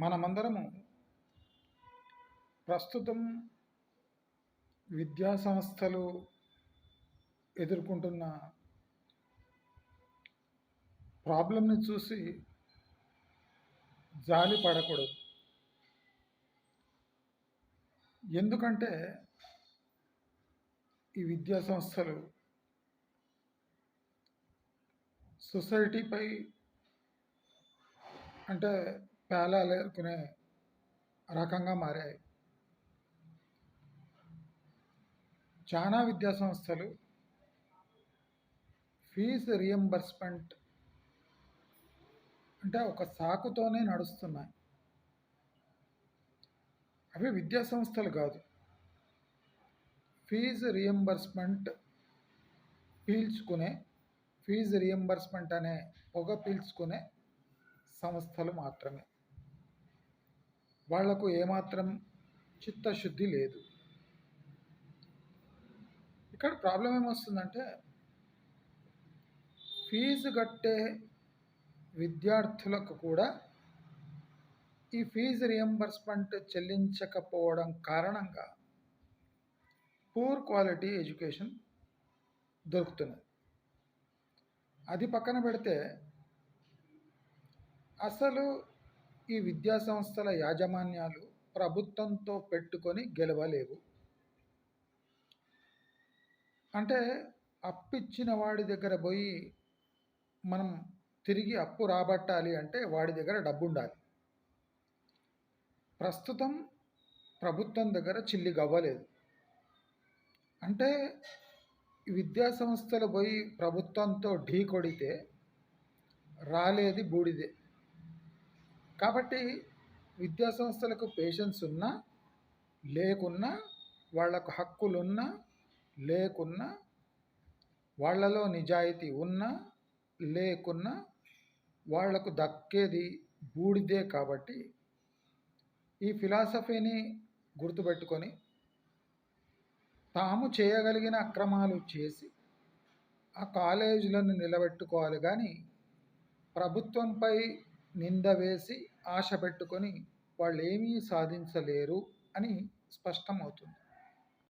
మనమందరము ప్రస్తుతం విద్యా సంస్థలు ఎదుర్కొంటున్న ప్రాబ్లంని చూసి జాలి పడకూడదు. ఎందుకంటే ఈ విద్యా సంస్థలు సొసైటీపై అంటే పేలాలనుకునే రకంగా మారాయి. చాలా విద్యా సంస్థలు ఫీజు రియంబర్స్మెంట్ అంటే ఒక సాకుతోనే నడుస్తున్నాయి. అవి విద్యా సంస్థలు కాదు ఫీజు రియంబర్స్మెంట్ పీల్చుకునే ఫీజు రియంబర్స్మెంట్ అనే పొగ పీల్చుకునే సంస్థలు మాత్రమే. వాళ్ళకు ఏమాత్రం చిత్తశుద్ధి లేదు. ఇక్కడ ప్రాబ్లం ఏమొస్తుందంటే ఫీజు కట్టే విద్యార్థులకు కూడా ఈ ఫీజు రియంబర్స్మెంట్ చెల్లించకపోవడం కారణంగా పూర్ క్వాలిటీ ఎడ్యుకేషన్ దొరుకుతున్నది. అది పక్కన పెడితే అసలు ఈ విద్యా సంస్థల యాజమాన్యాలు ప్రభుత్వంతో పెట్టుకొని గెలవలేవు. అంటే అప్పిచ్చిన వాడి దగ్గర పోయి మనం తిరిగి అప్పు రాబట్టాలి అంటే వాడి దగ్గర డబ్బుండాలి. ప్రస్తుతం ప్రభుత్వం దగ్గర చిల్లి గవ్వలేదు అంటే విద్యా సంస్థలు పోయి ప్రభుత్వంతో ఢీకొడితే రాలేది బూడిదే. కాబట్టి విద్యా సంస్థలకు పేషెన్స్ ఉన్నా, లేకున్నా, వాళ్ళకు హక్కులున్నా, లేకున్నా, వాళ్ళలో నిజాయితీ ఉన్నా, లేకున్నా వాళ్ళకు దక్కేది బూడిదే కాబట్టి ఈ ఫిలాసఫీని గుర్తుపెట్టుకొని తాము చేయగలిగిన అక్రమాలు చేసి ఆ కాలేజీలను నిలబెట్టుకోవాలి. కానీ ప్రభుత్వంపై నింద వేసి ఆశ పెట్టుకొని వాళ్ళు ఏమీ సాధించలేరు అని స్పష్టమవుతుంది.